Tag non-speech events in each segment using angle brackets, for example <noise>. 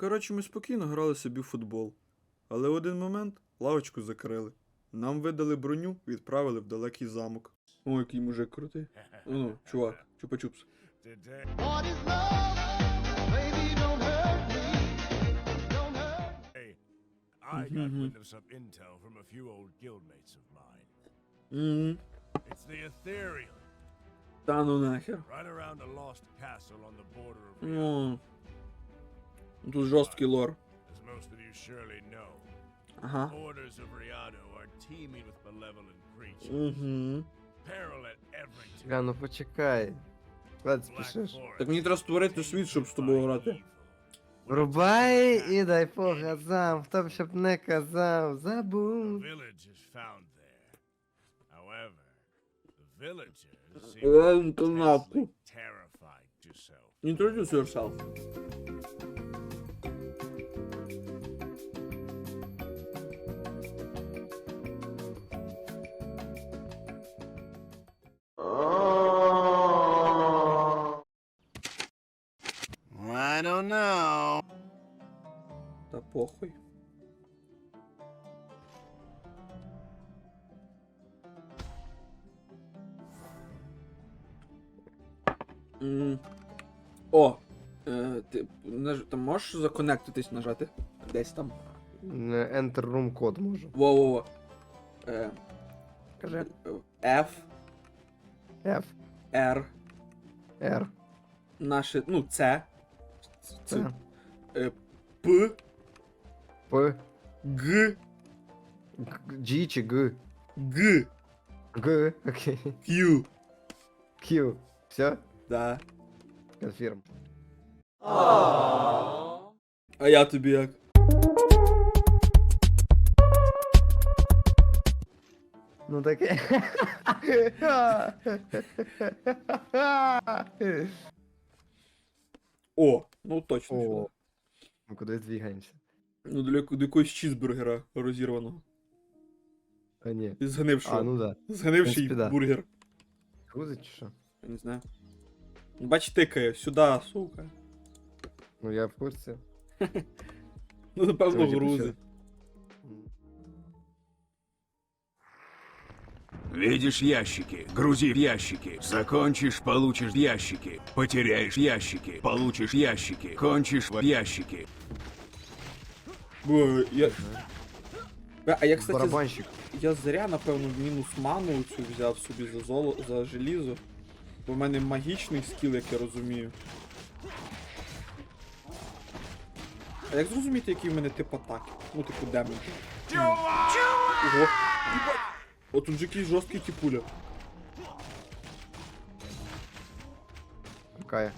Коротше, ми спокійно грали собі в футбол. Але в один момент лавочку закрили. Нам видали броню, відправили в далекий замок. О, який мужик крутий. Ну, чувак, чупа-чупс. Today. What is love? Baby, don't hurt me. Don't hurt Hey, I got wind of some intel from a few old guildmates of mine. Ммм, It's the Ethereal, та ну нахер. right around a lost castle on the border of Ну, тут жорсткий лор. Ага. Угу. Бля, ну почекай. Куди спішиш? Так мені треба створити світ, щоб з тобою грати. evil. Рубай і дай по газам, хто б щоб не казав, забув. Village is I don't know. Та похуй. М, О! Е, ти наж... там можеш законектитись нажати? Десь там. Enter room код можу. Во-во-во. Е, Кажи. F, F, R, R, наше, ну, C, C, е, П, P, Г, G, чи G? Г, G, окей. Q. Q. Все? Да. Конфірм. А я тобі як? Ну таке. <laughs> О, ну точно. О. сюди. Ми кудись двигаємося. Ну, до, яко- до якогось чізбургера розірваного. А ні. І згнившого. А, ну да. Згнивший в принципі, да. бургер. Грузить чи що? Я не знаю. Бач, тикає, сюди, сука. Ну я в курсі. <laughs> Ну, напевно, Це грузи. Видишь ящики? Грузи в ящики. Закончишь, получишь ящики. Потеряешь ящики. Получишь ящики. Кончишь в ящики. Бо, я... Бля, А я, кстати, з- Барабанщик. я зря, напевно, мінус ману цю взяв собі за золо... за желізо. Бо в мене магічний скіл, як я розумію. А як зрозуміти, який в мене тип атаки? Ну, типу, демон. Ого. Єбать. О, тут же якийсь жорсткий тіпуля. Какая?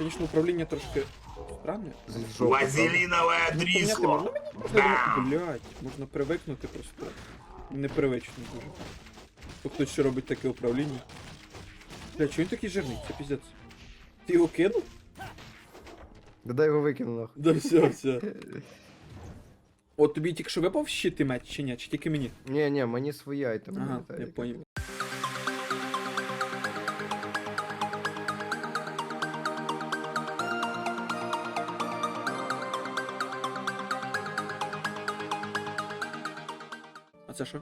Звісно, управління трошки странне. Вазелиновое Ну, поміняти можна привикнути просто. Непривично дуже. То хтось ще робить таке управління. Бля, чого він такий жирний? Це піздець. Ти його кинув? Да його викину нахуй. Да все, <laughs> все. От тобі тільки що випав щит і меч чи ні? Чи тільки мені? Ні, ні, мені свої айтеми. Ага, я як понял. А це що?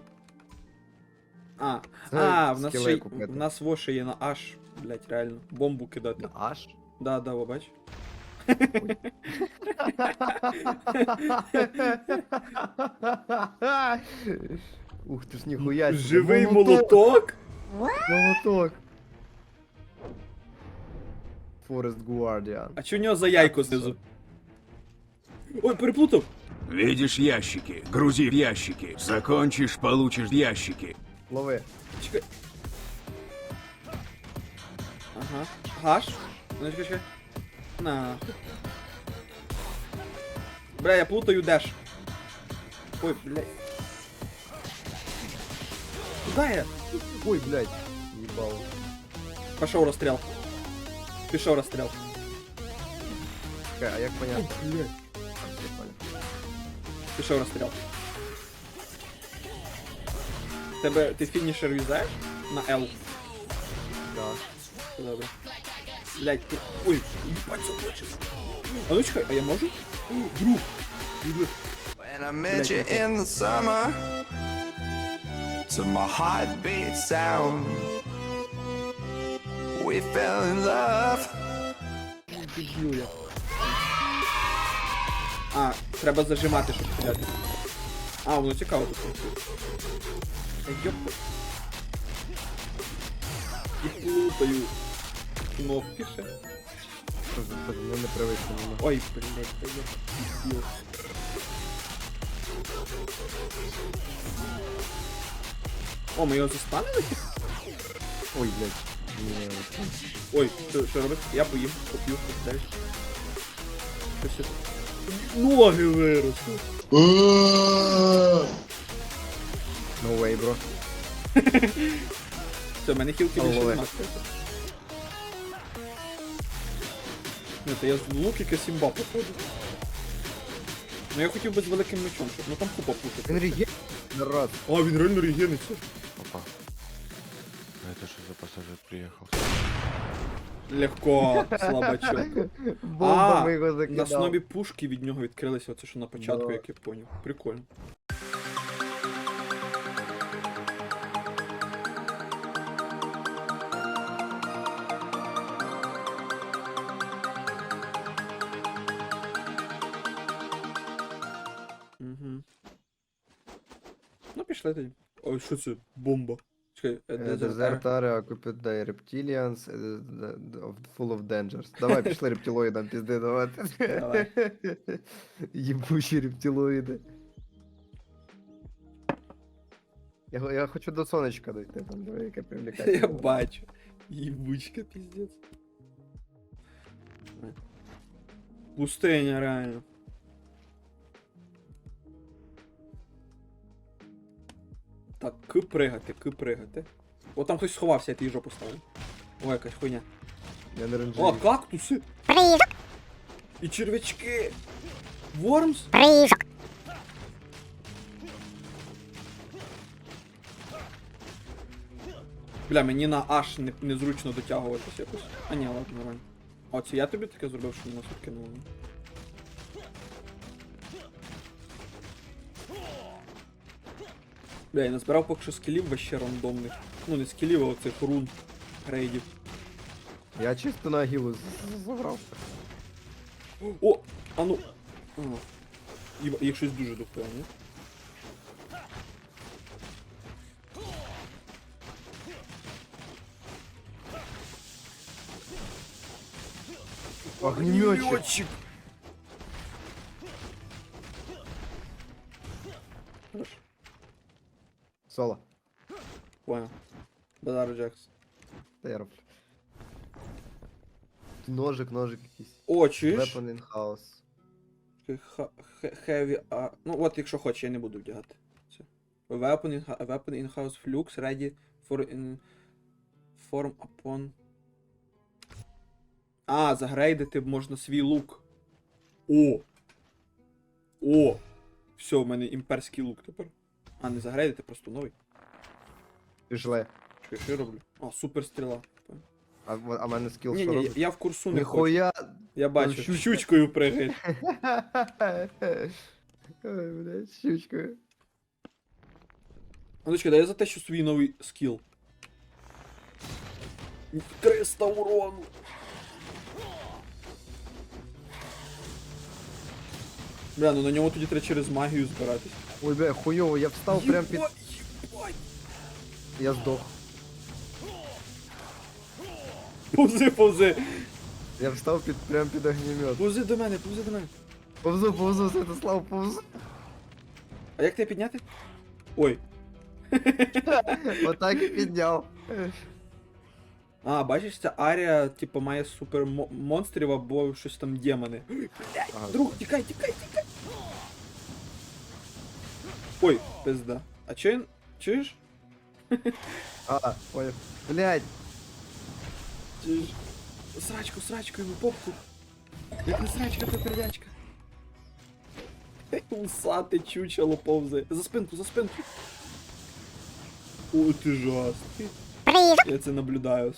А, Це а, в нас скіли ще й- купити. в нас во ще є на аж, блять, реально. Бомбу кидати. Аж? Да, да, бач. Ух ти ж ніхуя. себе. Живий молоток? Молоток. Forest Guardian. А чи у нього за яйко знизу? Ой, переплутав! Видишь ящики? Грузи в ящики. Закончишь, получишь ящики. Лови. Чекай. Ага. Гаш? Ну, чекай, чекай. На. Бля, я плутаю деш. Ой, блядь. Куда я? Ой, блядь. Ебало. Пошел расстрел. Пішов расстрел. Чекай, а як понятно? Блядь. А, все, понял. Пішов расстрел. Тебе ти фінішер юзаєш? На L. Да. Добре. Блять, ти... Ой, їбать, це хочеш. А ну чекай, а я можу? Друг. When I met you in the summer, to my heartbeat sound, we fell in love. А, треба зажимати, щоб стріляти. А, воно цікаво тут Йоп. І плутаю. Кнопки ще. Ми не привикли. ну. Ой, блядь, та я. О, ми його заспанили? Ой, блядь. Ні, Ой, що, що робити? Я поїм, поп'ю, далі. Що ще? Ноги виросли. No way, бро. Все, в мене хілки більше Алло. Ні, то я з лукіка Сімба походу. Ну я хотів би з великим мечом, щоб ну там купа пушок. Він ріє. Народ. А, він реально регениться. Опа. А это что за пассажир приехал? Легко, слабачок. Бомба А, ми його На закидав. основі пушки від нього відкрилися, оце що на початку, Да. як я поняв. Прикольно. Тоді. Ой, що це? Бомба. Чекай, е, the- the- full of dangers. Давай, пішли рептилоїдам пізди давати. Давай. Єбучі <laughs> рептилоїди. Я, я хочу до сонечка дойти, там диви, яке привлекательне. Я бачу. Ебучка, пиздец. Пустыня, реально. Так, ки пригати, ки пригати. О, там хтось сховався, я твій жопу ставлю. О, якась хуйня. Я не О, ренжую. кактуси! І червячки! Вормс? Бля, мені на аж не, незручно дотягуватись якось. А ні, ладно, нормально. О, це я тобі таке зробив, що нас відкинуло. Бля, я назбирав поки що скілів вообще рандомних. Ну не скілів, а оцих рун рейдів. Я чисто на гілу з- з- забрав. О! А ну. А. Їба- Їх щось дуже дохуя, ні? Огнеметчик. Огнеметчик! Хорошо, Соло. понял. Базар Джекс. Та я роблю. Ножик, ножик якийсь. О, чуєш? Weapon in house. Ха- хе- Heavy, а... Ну от, якщо хочеш, я не буду вдягати. Це. Weapon in, ha- weapon in house flux ready for in form upon. А, загрейдити можна свій лук. О! О! Все, в мене імперський лук тепер. А, не загрейдити, просто новий. Пішли. Що, що я роблю? А, супер стріла. А, в- а в мене скіл Ні, що ні, я, робить? я в курсу не хочу. Ніхуя. Я бачу, щучка. щучкою пригай. <laughs> Ой, блядь, щучкою. Ну, чекай, дай я за те, що свій новий скіл. 300 урону. Бля, ну на ньому тоді треба через магію збиратись. Ой, бля, хуйово, я встав прям під... Єбать, єбать. Я здох. Повзи, повзи. Я встав під прям під огнемет. Повзи до мене, повзи до мене. Повзу, повзу, Святослав, повзу. А як тебе підняти? Ой. <laughs> Отак і підняв. А, бачиш, ця арія, типу, має супер мо- монстрів або щось там демони. <gasps> Блядь, Ага. друг, тікай, тікай, тікай. Ой, пизда. А він? Чуєш? А, понял. Блядь, Чуєш? Срачку, срачку йому попку. Як не срачка, то пердячка. Усати чучело повзе. За спинку, за спинку. О, ти жас. Я це наблюдаю.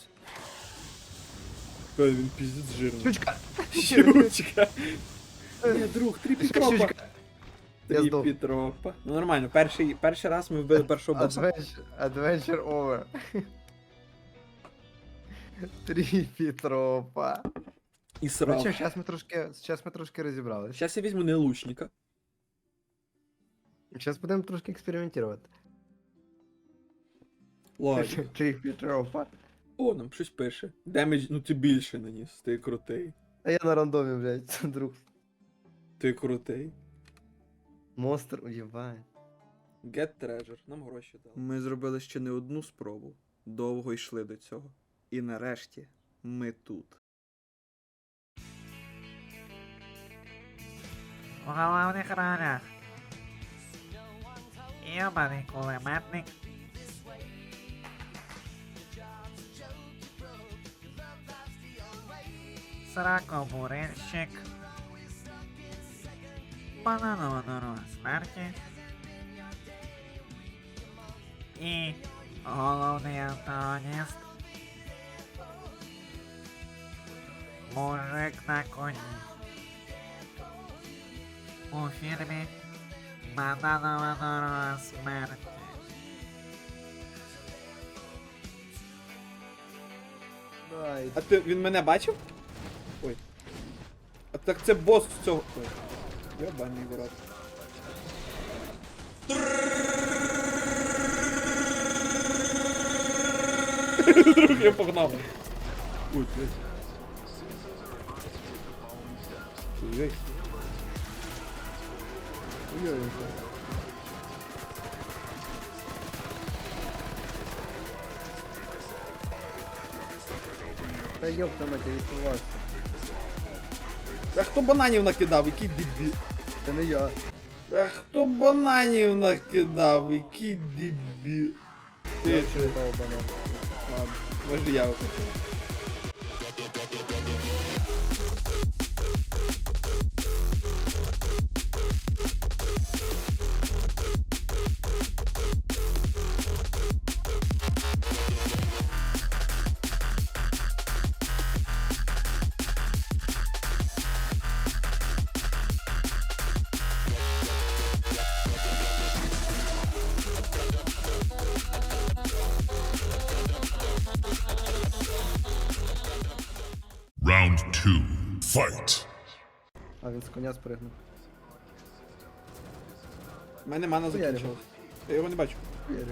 Ой, він піздець жирний. Щучка! Щучка. Ні, друг, три Петропа. Я здох. Петропа. Ну нормально, перший, перший раз ми вбили першого боса. Adventure, adventure over. Три Петропа. І Ну срав. що, зараз ми трошки, зараз ми трошки розібрались. Зараз я візьму не лучника. Зараз будемо трошки експериментувати. Ладно. Три Петропа. О, нам щось пише. Демедж, ну ти більше наніс, ти крутий. А я на рандомі, блядь, <laughs> друг. Ти крутий. Монстр уїбає. Get treasure, нам гроші дали. Ми зробили ще не одну спробу. Довго йшли до цього. І нарешті ми тут. У головних ролях. Йобаний кулеметник. Сракобурильщик. Бананова дорога смерті. І головний антагоніст. Мужик на коні. У фільмі Бананова дорога смерті. А ти він мене бачив? Ой. А так це бос цього. Ой. Ябаний в рот. Друг, я погнав. Ой, блядь. Ой, Ой-ой-ой. Та ёпта мать, я відсувався. А хто бананів накидав? Який дебіл? Це не я. А хто бананів накидав? Який дебіл? Ти чого що? читав банан. Ладно, може я окажу. Two. Fight. А він з коня спригнув. У мене мана закінчилась. Я його не бачу. Вірю.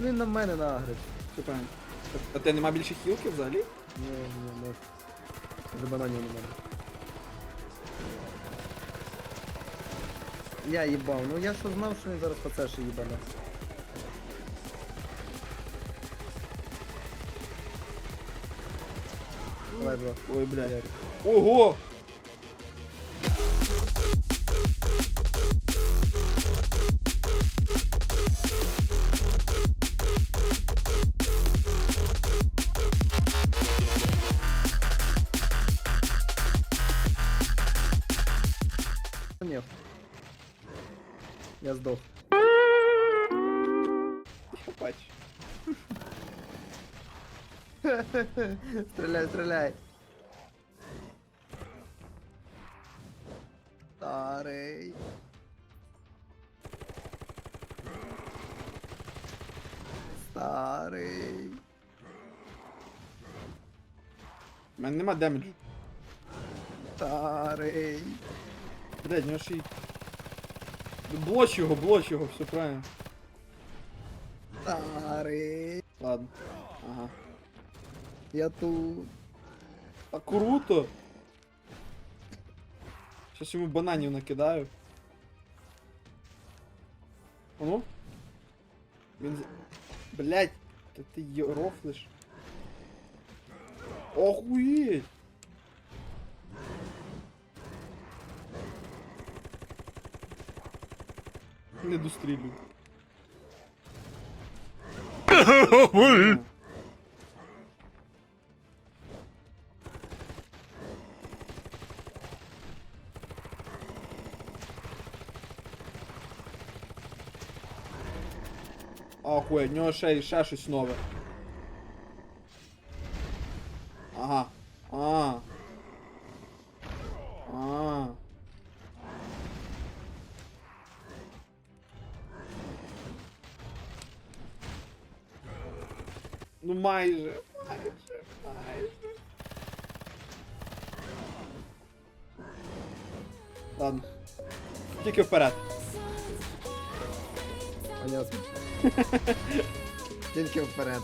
Він на мене нагрив. Все правильно. А- тебе нема більше хілки взагалі? Ні, ні, ні. Вже бананів немає. Я їбав, ну я що знав, що він зараз по це ще їбане. Давай, бро. Ой, блядь. Ого! Ні. Я здох. Бач. <laughs> Стреляй, стреляй. Старий. Старий. У мене нема демеджу. Старий. Блядь, у нього ще й... Блоч його, блоч його, все правильно. Старий. Ладно. Ага. Я тут. А круто! Сейчас йому бананів накидаю. А ну? Він... Блядь, та ти йо- рофлиш. Охуеть! Не дострілюй. <laughs> Ахує, в нього ще, ще щось нове. Ага. А. А. Ну майже. Майже, майже. Ладно. Тільки вперед. Понятно. Тільки вперед.